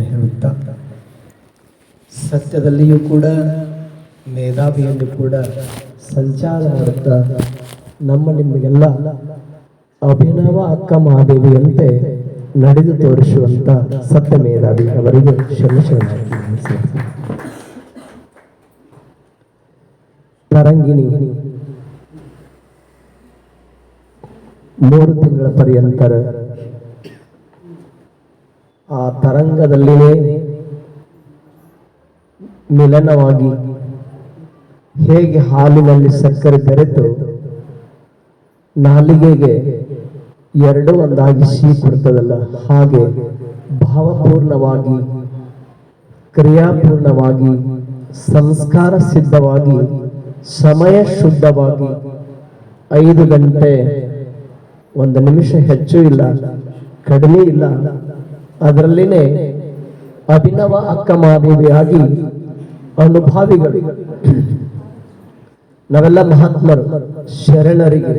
ಹೇಳುತ್ತಾ ಸತ್ಯದಲ್ಲಿಯೂ ಕೂಡ, ಮೇಧಾವಿಯಲ್ಲೂ ಕೂಡ ಸಂಚಾರ ಮಾಡುತ್ತಾ ನಮ್ಮ ನಿಮಗೆಲ್ಲ ಅಭಿನವ ಅಕ್ಕ ಮಹಾದೇವಿಯಂತೆ ನಡೆದು ತೋರಿಸುವಂತ ಸತ್ಯ ಮೇಧಾವಿ ಅವರಿಗೆ ತರಂಗಿಣಿ, ಮೂರು ತಿಂಗಳ ಪರ್ಯಂತರ ಆ ತರಂಗದಲ್ಲಿನೇ ಮಿಲನವಾಗಿ ಹೇಗೆ ಹಾಲಿನಲ್ಲಿ ಸಕ್ಕರೆ ಬೆರೆತು ನಾಲಿಗೆಗೆ ಎರಡು ಒಂದಾಗಿ ಸಿಹಿ ಕೊಡ್ತದಲ್ಲ, ಹಾಗೆ ಭಾವಪೂರ್ಣವಾಗಿ, ಕ್ರಿಯಾಪೂರ್ಣವಾಗಿ, ಸಂಸ್ಕಾರ ಸಿದ್ಧವಾಗಿ, ಸಮಯ ಶುದ್ಧವಾಗಿ ಐದು ಗಂಟೆ ಒಂದು ನಿಮಿಷ ಹೆಚ್ಚು ಇಲ್ಲ, ಕಡಿಮೆ ಇಲ್ಲ ಅದರಲ್ಲಿನೇ ಅಭಿನವ ಅಕ್ಕ ಮಹಾದೇವಿಯಾಗಿ ಅನುಭಾವಿಗಳು. ನಾವೆಲ್ಲ ಮಹಾತ್ಮರು, ಶರಣರಿಗೆ,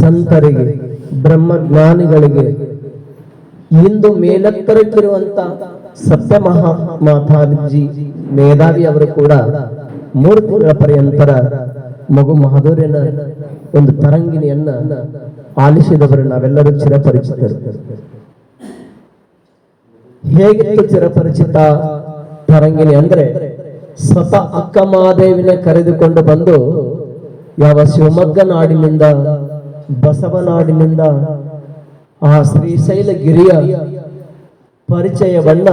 ಸಂತರಿಗೆ, ಬ್ರಹ್ಮಜ್ಞಾನಿಗಳಿಗೆ, ಇಂದು ಮೇಲೆತ್ತರಕ್ಕಿರುವಂತ ಸತ್ಯ ಮಹಾ ಮಾತಾಜಿ ಮೇಧಾವಿ ಅವರು ಕೂಡ ಮೂರು ತಿಂಗಳ ಪರ್ಯಂತರ ಮಗು ಮಹದೂರಿನ ಒಂದು ತರಂಗಿಣಿಯನ್ನ ಆಲಿಸಿದವರು ನಾವೆಲ್ಲರೂ ಚಿರಪರಿಚಿತರು. ಹೇಗಿತ್ತು ಚಿರಪರಿಚಿತ ತರಂಗಿಣಿ ಅಂದ್ರೆ ಸ್ವತಃ ಅಕ್ಕ ಮಹಾದೇವಿನ ಕರೆದುಕೊಂಡು ಬಂದು ಯಾವ ಶಿವಮೊಗ್ಗ ನಾಡಿನಿಂದ ಬಸವನಾಡಿನಿಂದ ಆ ಶ್ರೀಶೈಲಗಿರಿಯ ಪರಿಚಯವನ್ನ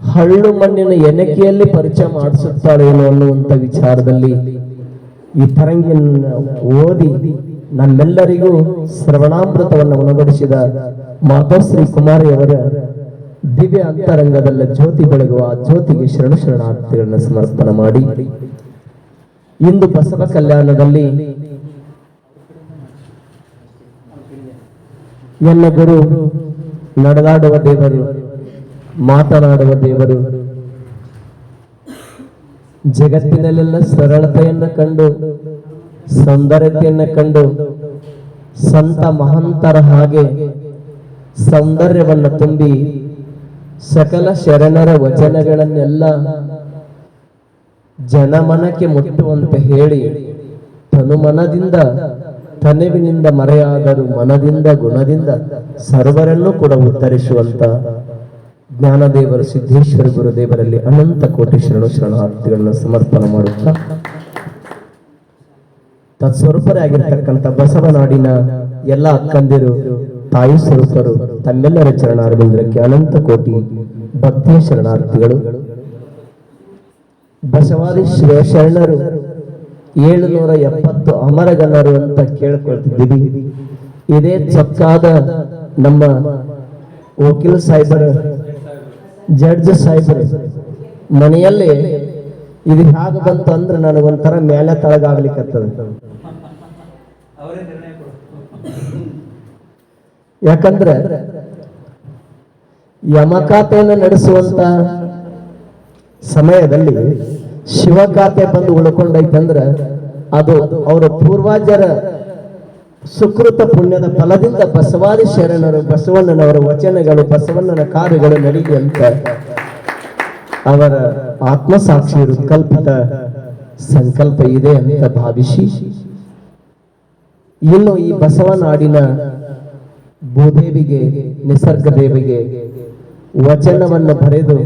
ಹಳ್ಳು ಮಣ್ಣಿನ ಎನಕೆಯಲ್ಲಿ ಪರಿಚಯ ಮಾಡಿಸುತ್ತಾಳೇನೋ ಅನ್ನುವಂಥ ವಿಚಾರದಲ್ಲಿ ಈ ತರಂಗಿನ ಓದಿ ನಮ್ಮೆಲ್ಲರಿಗೂ ಶ್ರವಣಾಮೃತವನ್ನು ಉಣಬಡಿಸಿದ ಮಾತಾಶ್ರೀ ಕುಮಾರಿಯವರ ದಿವ್ಯ ಅಂತರಂಗದಲ್ಲ ಜ್ಯೋತಿ ಬೆಳಗುವ ಜ್ಯೋತಿಗೆ ಶರಣ ಶರಣಾರ್ಥಿಗಳನ್ನ ಸಮರ್ಪಣೆ ಮಾಡಿ. ಇಂದು ಬಸವ ಕಲ್ಯಾಣದಲ್ಲಿ ಎಲ್ಲ ಗುರು ನಡೆದಾಡುವ ದೇವರು, ಮಾತನಾಡುವ ದೇವರು, ಜಗತ್ತಿನಲ್ಲೆಲ್ಲ ಸರಳತೆಯನ್ನ ಕಂಡು, ಸೌಂದರ್ಯತೆಯನ್ನ ಕಂಡು, ಸಂತ ಮಹಂತರ ಹಾಗೆ ಸೌಂದರ್ಯವನ್ನ ತುಂಬಿ ಸಕಲ ಶರಣರ ವಚನಗಳನ್ನೆಲ್ಲ ಜನಮನಕ್ಕೆ ಮುಟ್ಟುವಂತೆ ಹೇಳಿ, ತನುಮನದಿಂದ, ತನುವಿನಿಂದ ಮರೆಯಾದರೂ ಮನದಿಂದ, ಗುಣದಿಂದ ಸರ್ವರನ್ನೂ ಕೂಡ ಉತ್ತರಿಸುವಂತ ಜ್ಞಾನದೇವರು ಸಿದ್ದೇಶ್ವರ ಗುರುದೇವರಲ್ಲಿ ಅನಂತ ಕೋಟಿ ಶರಣು ಶರಣಾರ್ಥಿಗಳನ್ನು ಸಮರ್ಪಣೆ ಮಾಡುತ್ತಾ, ತತ್ಸ್ವರೂಪರೇ ಆಗಿರ್ತಕ್ಕಂಥ ಬಸವನಾಡಿನ ಎಲ್ಲ ಅಕ್ಕಂದಿರು ತಾಯಿ ಸ್ವರೂಪರು ತಮ್ಮೆಲ್ಲರ ಚರಣಾರವಿಂದ್ರಕ್ಕೆ ಅನಂತ ಕೋಟಿ ಭಕ್ತಿಯ ಶರಣಾರ್ಥಿಗಳು. ಬಸವಾದಿ ಶ್ರೇ ಶರಣರು ಏಳುನೂರ ಎಪ್ಪತ್ತು ಅಮರಗಣರು ಅಂತ ಕೇಳ್ಕೊಳ್ತಿದ್ದೀವಿ. ಇದೇ ಚಕ್ಕಾದ ನಮ್ಮ ವಕೀಲ್ ಸಾಹೇಬರ, ಜಡ್ಜ್ ಸಾಹೇಬರ, ಮನೆಯಲ್ಲಿ ಇದು ಹೇಗೆ ಬಂತು ಅಂದ್ರೆ ನನಗೊಂಥರ ಮೇಲೆ ತಳಗಾಗ್ಲಿಕ್ಕತ್ತದ ಯಾಕಂದ್ರೆ ಯಮಕಾತೆಯನ್ನು ನಡೆಸುವಂತ ಸಮಯದಲ್ಲಿ ಶಿವಖಾತೆ ಬಂದು ಉಳ್ಕೊಂಡೈತಂದ್ರೆ ಅದು ಅವರ ಪೂರ್ವಾಜರ ಸುಕೃತ ಪುಣ್ಯದ ಫಲದಿಂದ ಬಸವಾದಿ ಶರಣರು, ಬಸವಣ್ಣನವರ ವಚನಗಳು, ಬಸವಣ್ಣನ ಕಾರ್ಯಗಳು ಅಂತ ಅವರ ಆತ್ಮಸಾಕ್ಷಿ ಕಲ್ಪಿತ ಸಂಕಲ್ಪ ಇದೆ ಅಂತ ಭಾವಿಸಿ, ಇನ್ನು ಈ ಬಸವನಾಡಿನ ಭೂದೇವಿಗೆ ನಿಸರ್ಗ ದೇವಿಗೆ ವಚನವನ್ನು ಬರೆದು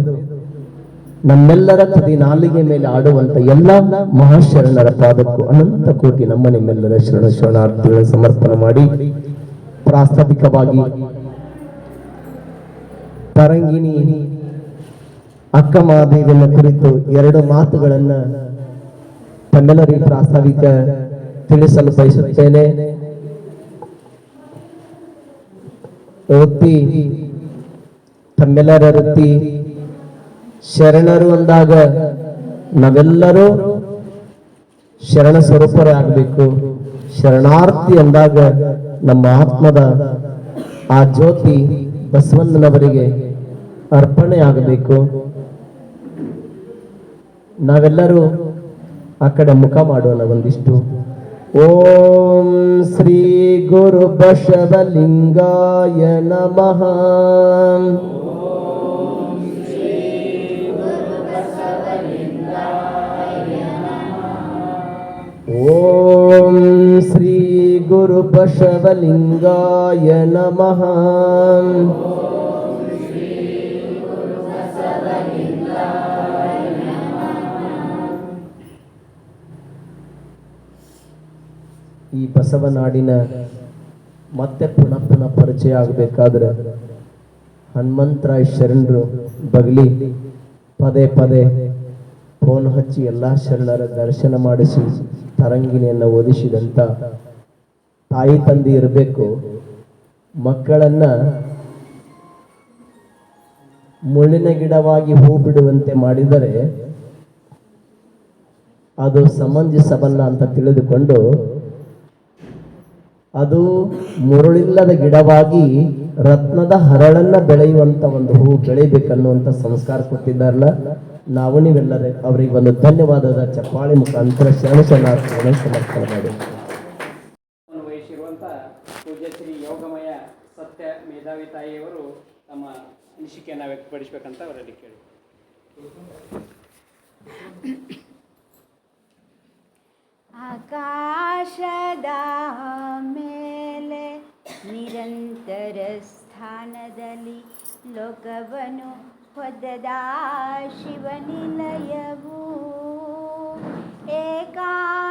ನಮ್ಮೆಲ್ಲರ ತುದಿ ನಾಲಿಗೆ ಮೇಲೆ ಆಡುವಂತ ಎಲ್ಲ ಮಹಾಶರಣರ ಪಾದಕ್ಕೂ ಅನಂತ ಕೋಟಿ ನಮ್ಮ ನಿಮ್ಮೆಲ್ಲರ ಶರಣ ಶರಣಾರ್ಥಿಗಳ ಸಮರ್ಪಣೆ ಮಾಡಿ ಪ್ರಾಸ್ತಾವಿಕವಾಗಿ ತರಂಗಿಣಿ ಅಕ್ಕ ಮಹಾದೇವಿನ ಕುರಿತು ಎರಡು ಮಾತುಗಳನ್ನ ತಮ್ಮೆಲ್ಲರಿಗೆ ಪ್ರಾಸ್ತಾವಿಕ ತಿಳಿಸಲು ಬಯಸುತ್ತೇನೆ. ವೃತ್ತಿ ತಮ್ಮೆಲ್ಲರ ವೃತ್ತಿ, ಶರಣರು ಅಂದಾಗ ನಾವೆಲ್ಲರೂ ಶರಣ ಸ್ವರೂಪರೇ ಆಗಬೇಕು ಶರಣಾರ್ಥಿ ಅಂದಾಗ ನಮ್ಮ ಆತ್ಮದ ಆ ಜ್ಯೋತಿ ಬಸವಣ್ಣನವರಿಗೆ ಅರ್ಪಣೆ ಆಗಬೇಕು ನಾವೆಲ್ಲರೂ ಆ ಕಡೆ ಮುಖ ಮಾಡೋಣ ಒಂದಿಷ್ಟು. ॐ श्रीगुरुबशवलिङ्गाय नमः। ॐ श्रीगुरुबशवलिङ्गाय नमः। ಈ ಬಸವನಾಡಿನ ಮತ್ತೆ ಪುನಃ ಪುನಃ ಪರಿಚಯ ಆಗಬೇಕಾದ್ರೆ ಹನುಮಂತರಾಯ್ ಶರಣರು ಬಗಲಿ ಪದೇ ಪದೇ ಫೋನ್ ಹಚ್ಚಿ ಎಲ್ಲ ಶರಣರ ದರ್ಶನ ಮಾಡಿಸಿ ತರಂಗಿಣಿಯನ್ನು ಓದಿಸಿದಂಥ ತಾಯಿ ತಂದೆ ಇರಬೇಕು, ಮಕ್ಕಳನ್ನ ಮುಳ್ಳಿನ ಗಿಡವಾಗಿ ಹೂ ಬಿಡುವಂತೆ ಮಾಡಿದರೆ ಅದು ಸಮಂಜಸವಲ್ಲ ಅಂತ ತಿಳಿದುಕೊಂಡು ಅದು ಮುರುಳಿಲ್ಲದ ಗಿಡವಾಗಿ ರತ್ನದ ಹರಳನ್ನ ಬೆಳೆಯುವಂತ ಒಂದು ಹೂ ಬೆಳಿಬೇಕನ್ನುವಂತ ಸಂಸ್ಕಾರ ಕೊಟ್ಟಿದ್ದಾರಲ್ಲ? ನಾವು ನೀವೆಲ್ಲರೇ ಅವರಿಗೆ ಒಂದು ಧನ್ಯವಾದದ ಚಪ್ಪಾಳಿ ಮುಖಾಂತರ ಶರಣ ಶರಣಾರ್ಥಿಗಳನ್ನು ಸಮರ್ಪಣೆ ಮಾಡಿ. ವಹಿಸಿರುವಂಥ ಯೋಗಮಯ ಸತ್ಯ ಮೇಧಾವಿ ತಾಯಿಯವರು ತಮ್ಮ ಅನಿಸಿಕೆಯನ್ನು ವ್ಯಕ್ತಪಡಿಸಬೇಕಂತ ಅವರಲ್ಲಿ ಕೇಳಿ. ಆಕಾಶದ ಮೇಲೆ ನಿರಂತರ ಸ್ಥಾನದಲ್ಲಿ ಲೋಕವನು ಹೊದ್ದದ ಶಿವನಿಲಯವು ಏಕಾಂತವಾಸದೊಳಗೆ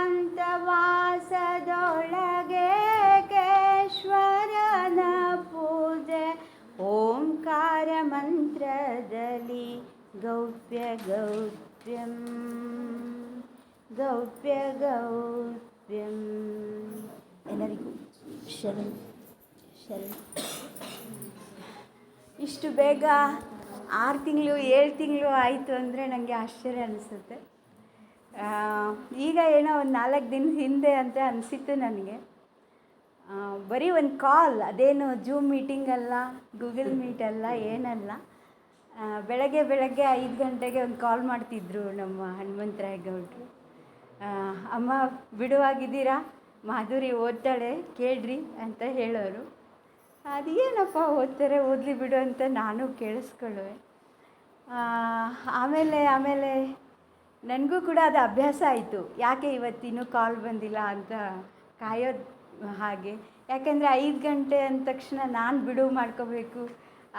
ಕೇಶ್ವರನ ಪೂಜೆ. ಓಂಕಾರ ಮಂತ್ರದಲ್ಲಿ ಗೌಪ್ಯ ಗೌಪ್ಯಂ. ಗೌಪ್ಯ ಗೌಪ್ಯಂ ಎಲ್ಲರಿಗೂ ಶರಣ್ ಶರಣ್. ಇಷ್ಟು ಬೇಗ ಆರು ತಿಂಗಳು, ಏಳು ತಿಂಗಳು ಆಯಿತು ಅಂದರೆ ನನಗೆ ಆಶ್ಚರ್ಯ ಅನಿಸುತ್ತೆ. ಈಗ ಏನೋ ಒಂದು ನಾಲ್ಕು ದಿನ ಹಿಂದೆ ಅಂತ ಅನಿಸಿತ್ತು ನನಗೆ. ಬರೀ ಒಂದು ಕಾಲ್ ಅದೇನು ಜೂಮ್ ಮೀಟಿಂಗ್ ಅಲ್ಲ ಗೂಗಲ್ ಮೀಟ್ ಅಲ್ಲ, ಏನಲ್ಲ. ಬೆಳಗ್ಗೆ ಬೆಳಗ್ಗೆ ಐದು ಗಂಟೆಗೆ ಒಂದು ಕಾಲ್ ಮಾಡ್ತಿದ್ರು ನಮ್ಮ ಹನುಮಂತರಾಯ್ ಗೌಡರು. ಅಮ್ಮ ಬಿಡುವಾಗಿದ್ದೀರಾ? ಮಾಧುರಿ ಓದ್ತಾಳೆ ಕೇಳ್ರಿ ಅಂತ ಹೇಳೋರು. ಅದೇನಪ್ಪ ಓದ್ತಾರೆ ಓದಲಿ ಬಿಡು ಅಂತ ನಾನು ಕೇಳಿಸ್ಕೊಳ್ಳುವೆ. ಆಮೇಲೆ ಆಮೇಲೆ ನನಗೂ ಕೂಡ ಅದು ಅಭ್ಯಾಸ ಆಯಿತು. ಯಾಕೆ ಇವತ್ತಿನೂ ಕಾಲ್ ಬಂದಿಲ್ಲ ಅಂತ ಕಾಯೋದು ಹಾಗೆ. ಯಾಕೆಂದರೆ ಐದು ಗಂಟೆ ಅಂದ ತಕ್ಷಣ ನಾನು ಬಿಡುವು ಮಾಡ್ಕೋಬೇಕು,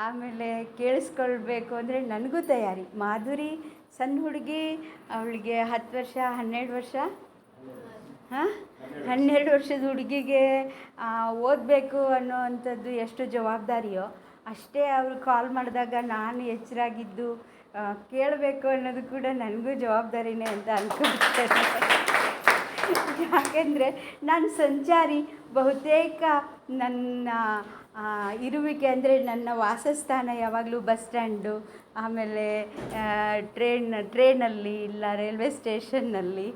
ಆಮೇಲೆ ಕೇಳಿಸ್ಕೊಳ್ಬೇಕು ಅಂದರೆ ನನಗೂ ತಯಾರಿ. ಮಾಧುರಿ ಸಣ್ಣ ಹುಡುಗಿ, ಅವಳಿಗೆ ಹತ್ತು ವರ್ಷ, ಹನ್ನೆರಡು ವರ್ಷ? ಹಾಂ? ಹನ್ನೆರಡು ವರ್ಷದ ಹುಡುಗಿಗೆ ಓದಬೇಕು ಅನ್ನೋವಂಥದ್ದು ಎಷ್ಟು ಜವಾಬ್ದಾರಿಯೋ, ಅಷ್ಟೇ ಅವರು ಕಾಲ್ ಮಾಡಿದಾಗ ನಾನು ಎಚ್ಚರಾಗಿದ್ದು ಕೇಳಬೇಕು ಅನ್ನೋದು ಕೂಡ ನನಗೂ ಜವಾಬ್ದಾರಿನೇ ಅಂತ ಅನ್ಕೊಳ್ತೇನೆ. ಯಾಕೆಂದರೆ ನಾನು ಸಂಚಾರಿ, ಬಹುತೇಕ ನನ್ನ ಇರುವಿಕೆ ಅಂದರೆ ನನ್ನ ವಾಸಸ್ಥಾನ ಯಾವಾಗಲೂ ಬಸ್ ಸ್ಟ್ಯಾಂಡು ಆಮೇಲೆ ಟ್ರೈನ್ ಟ್ರೈನಲ್ಲಿ ಇಲ್ಲ ರೈಲ್ವೆ ಸ್ಟೇಷನ್ನಲ್ಲಿ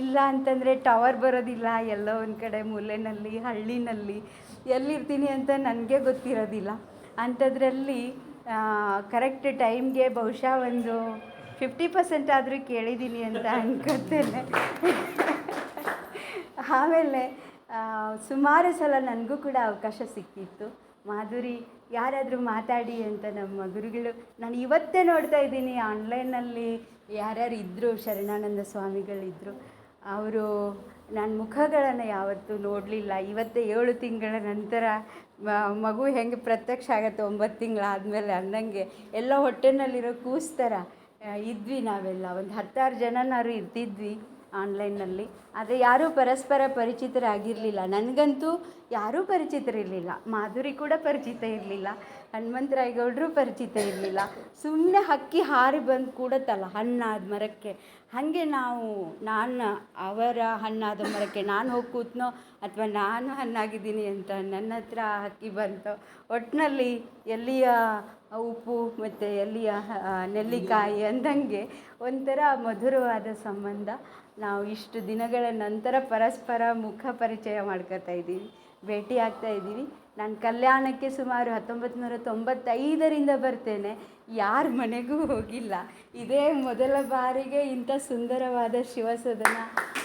ಇಲ್ಲ ಅಂತಂದರೆ ಟವರ್ ಬರೋದಿಲ್ಲ, ಎಲ್ಲೋ ಒಂದು ಕಡೆ ಮೂಲೆಯಲ್ಲಿ ಹಳ್ಳಿನಲ್ಲಿ ಎಲ್ಲಿರ್ತೀನಿ ಅಂತ ನನಗೆ ಗೊತ್ತಿರೋದಿಲ್ಲ. ಅಂಥದ್ರಲ್ಲಿ ಕರೆಕ್ಟ್ ಟೈಮ್ಗೆ ಬಹುಶಃ ಒಂದು ಫಿಫ್ಟಿ ಪರ್ಸೆಂಟ್ ಆದರೂ ಕೇಳಿದ್ದೀನಿ ಅಂತ ಅನ್ಕೋತೇನೆ. ಆಮೇಲೆ ಸುಮಾರು ಸಲ ನನಗೂ ಕೂಡ ಅವಕಾಶ ಸಿಕ್ಕಿತ್ತು. ಮಾಧುರಿ ಯಾರಾದರೂ ಮಾತಾಡಿ ಅಂತ ನಮ್ಮ ಗುರುಗಳು, ನಾನು ಇವತ್ತೇ ನೋಡ್ತಾ ಇದ್ದೀನಿ ಆನ್ಲೈನಲ್ಲಿ ಯಾರ್ಯಾರು ಇದ್ದರು ಶರಣಾನಂದ ಸ್ವಾಮಿಗಳಿದ್ದರು ಅವರು ನಾನು ಮುಖಗಳನ್ನು ಯಾವತ್ತೂ ನೋಡಲಿಲ್ಲ. ಇವತ್ತೇ ಏಳು ತಿಂಗಳ ನಂತರ ಮಗು ಹೆಂಗೆ ಪ್ರತ್ಯಕ್ಷ ಆಗುತ್ತೆ ಒಂಬತ್ತು ತಿಂಗಳಾದಮೇಲೆ ಅನ್ನಂಗೆ ಎಲ್ಲ ಹೊಟ್ಟೆನಲ್ಲಿರೋ ಕೂಸ್ತರ ಇದ್ವಿ ನಾವೆಲ್ಲ. ಒಂದು ಹತ್ತಾರು ಜನನಾರು ಇರ್ತಿದ್ವಿ. ಆನ್ಲೈನ್ನಲ್ಲಿ ಆದರೆ ಯಾರೂ ಪರಸ್ಪರ ಪರಿಚಿತರಾಗಿರಲಿಲ್ಲ. ನನಗಂತೂ ಯಾರೂ ಪರಿಚಿತರಿರಲಿಲ್ಲ. ಮಾಧುರಿ ಕೂಡ ಪರಿಚಿತ ಇರಲಿಲ್ಲ. ಹನುಮಂತರಾಯಗೌಡರು ಪರಿಚಿತ ಇರಲಿಲ್ಲ. ಸುಮ್ಮನೆ ಹಕ್ಕಿ ಹಾರಿ ಬಂದು ಕೂಡತ್ತಲ್ಲ ಹಣ್ಣಾದ ಮರಕ್ಕೆ. ಹಾಗೆ ನಾವು, ನಾನು ಅವರ ಹಣ್ಣಾದ ಮರಕ್ಕೆ ನಾನು ಹೋಗಿ ಕೂತ್ನೋ ಅಥವಾ ನಾನು ಹಣ್ಣಾಗಿದ್ದೀನಿ ಅಂತ ನನ್ನ ಹತ್ರ ಹಕ್ಕಿ ಬಂತು ಒಟ್ಟಿನಲ್ಲಿ ಎಲ್ಲಿಯ ಉಪ್ಪು ಮತ್ತು ಎಲ್ಲಿಯ ನೆಲ್ಲಿಕಾಯಿ ಅಂದಂಗೆ ಒಂಥರ ಮಧುರವಾದ ಸಂಬಂಧ. ನಾವು ಇಷ್ಟು ದಿನಗಳ ನಂತರ ಪರಸ್ಪರ ಮುಖ ಪರಿಚಯ ಮಾಡ್ಕೊತಾ ಇದ್ದೀವಿ, ಭೇಟಿ ಆಗ್ತಾ ಇದ್ದೀವಿ. ನಾನು ಕಲ್ಯಾಣಕ್ಕೆ ಸುಮಾರು ಹತ್ತೊಂಬತ್ತು ನೂರ ತೊಂಬತ್ತೈದರಿಂದ ಬರ್ತೇನೆ. ಯಾರ ಮನೆಗೂ ಹೋಗಿಲ್ಲ. ಇದೇ ಮೊದಲ ಬಾರಿಗೆ ಇಂಥ ಸುಂದರವಾದ ಶಿವಸದನ.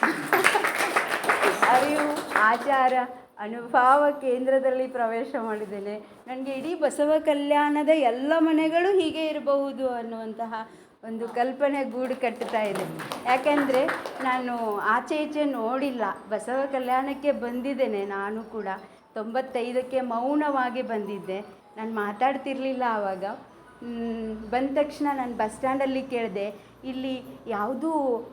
ಅರಿವು, ಆಚಾರ ಅನುಭವ ಕೇಂದ್ರದಲ್ಲಿ ಪ್ರವೇಶ ಮಾಡಿದ್ದೇನೆ. ನನಗೆ ಇಡೀ ಬಸವ ಕಲ್ಯಾಣದ ಎಲ್ಲ ಮನೆಗಳು ಹೀಗೆ ಇರಬಹುದು ಅನ್ನುವಂತಹ ಒಂದು ಕಲ್ಪನೆ ಗೂಡು ಕಟ್ಟುತ್ತಾ ಇದೆ. ಯಾಕೆಂದರೆ ನಾನು ಆಚೆ ಈಚೆ ನೋಡಿಲ್ಲ. ಬಸವ ಕಲ್ಯಾಣಕ್ಕೆ ಬಂದಿದ್ದೇನೆ ನಾನು ಕೂಡ. ತೊಂಬತ್ತೈದಕ್ಕೆ ಮೌನವಾಗಿ ಬಂದಿದ್ದೆ. ನಾನು ಮಾತಾಡ್ತಿರ್ಲಿಲ್ಲ ಆವಾಗ. ಬಂದ ತಕ್ಷಣ ನಾನು ಬಸ್ ಸ್ಟ್ಯಾಂಡಲ್ಲಿ ಕೇಳಿದೆ. ಇಲ್ಲಿ ಯಾವುದೂ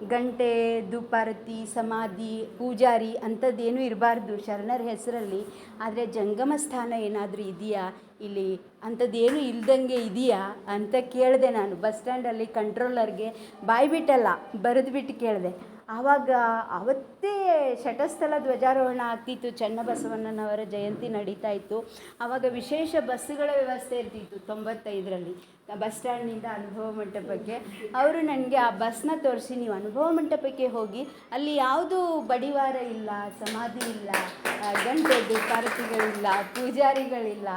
ಗಂಟೆ, ದುಪಾರತಿ, ಸಮಾಧಿ, ಪೂಜಾರಿ ಅಂಥದ್ದೇನೂ ಇರಬಾರ್ದು ಶರಣರ ಹೆಸರಲ್ಲಿ. ಆದರೆ ಜಂಗಮ ಸ್ಥಾನ ಏನಾದರೂ ಇದೆಯಾ? ಇಲ್ಲಿ ಅಂಥದ್ದೇನು ಇಲ್ದಂಗೆ ಇದೆಯಾ ಅಂತ ಕೇಳಿದೆ ನಾನು. ಬಸ್ ಸ್ಟ್ಯಾಂಡಲ್ಲಿ ಕಂಟ್ರೋಲರ್ಗೆ ಬಾಯಿ ಬಿಟ್ಟಲ್ಲ, ಬರೆದು ಬಿಟ್ಟು ಕೇಳಿದೆ. ಆವಾಗ ಅವತ್ತೇ ಶಟಸ್ಥಲ ಧ್ವಜಾರೋಹಣ ಆಗ್ತಿತ್ತು. ಚನ್ನಬಸವಣ್ಣನವರ ಜಯಂತಿ ನಡೀತಾ ಇತ್ತು. ಆವಾಗ ವಿಶೇಷ ಬಸ್ಸುಗಳ ವ್ಯವಸ್ಥೆ ಇರ್ತಿತ್ತು ತೊಂಬತ್ತೈದರಲ್ಲಿ. ಬಸ್ ಸ್ಟ್ಯಾಂಡ್ನಿಂದ ಅನುಭವ ಮಂಟಪಕ್ಕೆ. ಅವರು ನನಗೆ ಆ ಬಸ್ನ ತೋರಿಸಿ, ನೀವು ಅನುಭವ ಮಂಟಪಕ್ಕೆ ಹೋಗಿ, ಅಲ್ಲಿ ಯಾವುದೂ ಬಡಿವಾರ ಇಲ್ಲ, ಸಮಾಧಿ ಇಲ್ಲ ಗಂಟೆದ್ದು ಗಂಟೆದು ಪಾರತಿಗಳಿಲ್ಲ ಪೂಜಾರಿಗಳಿಲ್ಲ,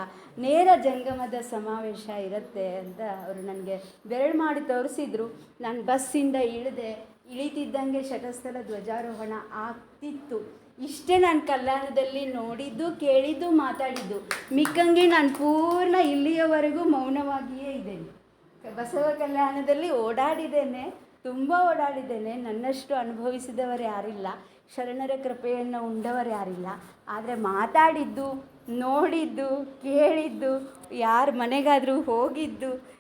ನೇರ ಜಂಗಮದ ಸಮಾವೇಶ ಇರುತ್ತೆ ಅಂತ ಅವರು ನನಗೆ ಬೆರಳು ಮಾಡಿ ತೋರಿಸಿದ್ರು. ನಾನು ಬಸ್ಸಿಂದ ಇಳಿದೆ, ಇಳಿತಿದ್ದಂಗೆ ಶಟಸ್ಥಲ ಧ್ವಜಾರೋಹಣ ಆಗ್ತಿತ್ತು. ಇಷ್ಟೇ ನಾನು ಕಲ್ಯಾಣದಲ್ಲಿ ನೋಡಿದ್ದು, ಕೇಳಿದ್ದು, ಮಾತಾಡಿದ್ದು. ಮಿಕ್ಕಂಗೆ ನಾನು ಪೂರ್ಣ ಇಲ್ಲಿಯವರೆಗೂ ಮೌನವಾಗಿಯೇ ಇದ್ದೇನೆ. ಬಸವ ಕಲ್ಯಾಣದಲ್ಲಿ ಓಡಾಡಿದ್ದೇನೆ, ತುಂಬ ಓಡಾಡಿದ್ದೇನೆ. ನನ್ನಷ್ಟು ಅನುಭವಿಸಿದವರು ಯಾರಿಲ್ಲ, ಶರಣರ ಕೃಪೆಯನ್ನು ಉಂಡವರು ಯಾರಿಲ್ಲ. ಆದರೆ ಮಾತಾಡಿದ್ದು, ನೋಡಿದ್ದು, ಕೇಳಿದ್ದು, ಯಾರ ಮನೆಗಾದರೂ ಹೋಗಿದ್ದು